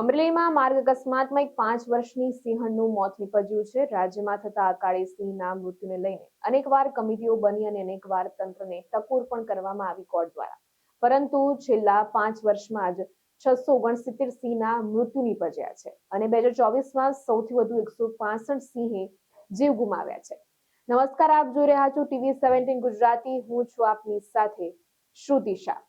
અમરેલીમાં માર્ગ અકસ્માતમાં એક પાંચ વર્ષની સિંહણનું મોત નીપજ્યું છે. રાજ્યમાં થતા અકાળી સિંહના મૃત્યુને લઈને અનેકવાર કમિટીઓ બની અને અનેકવાર તંત્રને ટકોર પણ કરવામાં આવી કોર્ટ દ્વારા. પરંતુ છેલ્લા પાંચ વર્ષમાં જ છસો ઓગણસિત્તેર સિંહના મૃત્યુ નીપજ્યા છે અને બે હજાર ચોવીસમાં સૌથી વધુ એકસો પાસઠ સિંહે જીવ ગુમાવ્યા છે. નમસ્કાર, આપ જોઈ રહ્યા છો ટીવી સેવન્ટીન ગુજરાતી. હું છું આપની સાથે શ્રુતિ શાહ.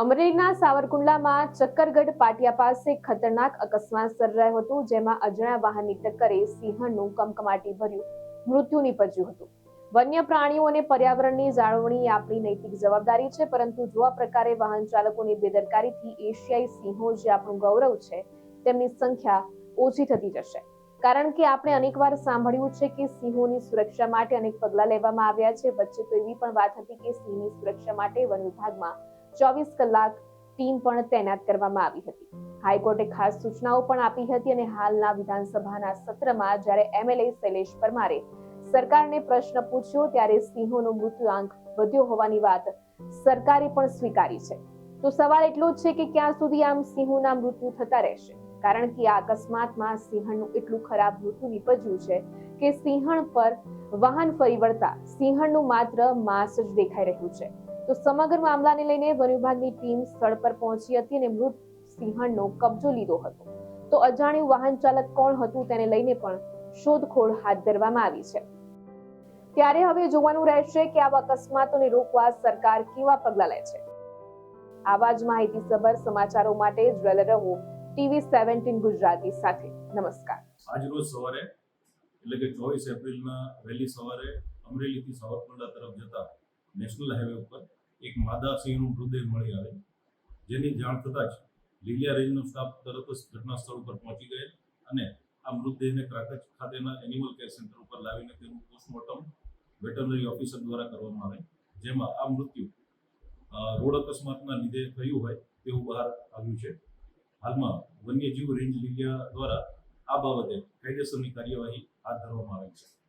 અમરેલીના સાવરકુંડલામાં ચક્કરગઢ પાટિયા પાસે ખતરનાક અકસ્માત સર્જાયો હતો, જેમાં અજાણ્યા વાહનની ટક્કરે સિંહણનું કમકમાટી ભર્યું, મૃત્યુ નીપજ્યું હતું. વન્ય પ્રાણીઓ અને પર્યાવરણની જાળવણી આપણી નૈતિક જવાબદારી છે, પરંતુ જો આ પ્રકારે વાહન ચાલકોની બેદરકારીથી એશિયાઈ સિંહો જે આપણું ગૌરવ છે, તેમની સંખ્યા ઓછી થતી જશે. કારણ કે આપણે અનેકવાર સાંભળ્યું છે કે સિંહોની સુરક્ષા માટે અનેક પગલાં લેવામાં આવ્યા છે. વચ્ચે તો એવી પણ વાત હતી કે સિંહની સુરક્ષા માટે વન વિભાગમાં ચોવીસ કલાક ટીમ પણ તૈનાત કરવામાં આવી હતી. હાઈકોર્ટે ખાસ સૂચનાઓ પણ આપી હતી અને હાલના વિધાનસભાના સત્રમાં જ્યારે એમએલએ શૈલેષ પરમારે સરકારને પ્રશ્ન પૂછ્યો ત્યારે સિંહોનો મૃત્યુઆંક વધ્યો હોવાની વાત સરકારે પણ સ્વીકારી છે. તો સવાલ એટલો જ છે કે ક્યાં સુધી આમ સિંહોના મૃત્યુ થતા રહેશે? કારણ કે અકસ્માતમાં સિંહણનું એટલું ખરાબ મૃત્યુ નીપજ્યું છે કે સિંહણ પર વાહન ફરી વળતા સિંહણનું માત્ર માંસ જ દેખાઈ રહ્યું છે. તો સમગ્ર મામલાને લઈને વન વિભાગની ટીમ સ્થળ પર પહોંચી હતી અને મૃત સિંહણનો કબજો લીધો હતો. તો અજાણ્યું વાહન ચાલક કોણ હતું તેને લઈને પણ શોધખોળ હાથ ધરવામાં આવી છે. ત્યારે હવે જોવાનું રહેશે કે આવા અકસ્માતોને રોકવા સરકાર કેવા પગલાં લે છે. આવા જ માહિતીસભર સમાચારો માટે જોડાયેલા રહો ટીવી સેવન્ટીન ગુજરાતી સાથે. નમસ્કાર. આજરોજ સવારે, એટલે કે ચોવીસ એપ્રિલના વહેલી સવારે અમરેલીથી સાવરકુંડલા તરફ જતા નેશનલ હાઈવે ઉપર એક માદા સિંહનું મૃતદેહ મળી આવે જેની જાણ થતાં જ લીલિયા રેન્જનો સ્ટાફ તરત જ ઘટના સ્થળ ઉપર પહોંચી ગયેલ અને આ મૃતદેહને ક્રાકચ ખાતેના એનિમલ કેર સેન્ટર ઉપર લાવીને તેનું પોસ્ટમોર્ટમ વેટરનરી ઓફિસર દ્વારા કરવામાં આવે જેમાં આ મૃત્યુ રોડ અકસ્માતના લીધે થયું હોય તેવું બહાર આવ્યું છે. હાલમાં વન્યજીવ રેન્જ લીલિયા દ્વારા આ બાબતે કાયદેસરની કાર્યવાહી હાથ ધરવામાં આવે છે.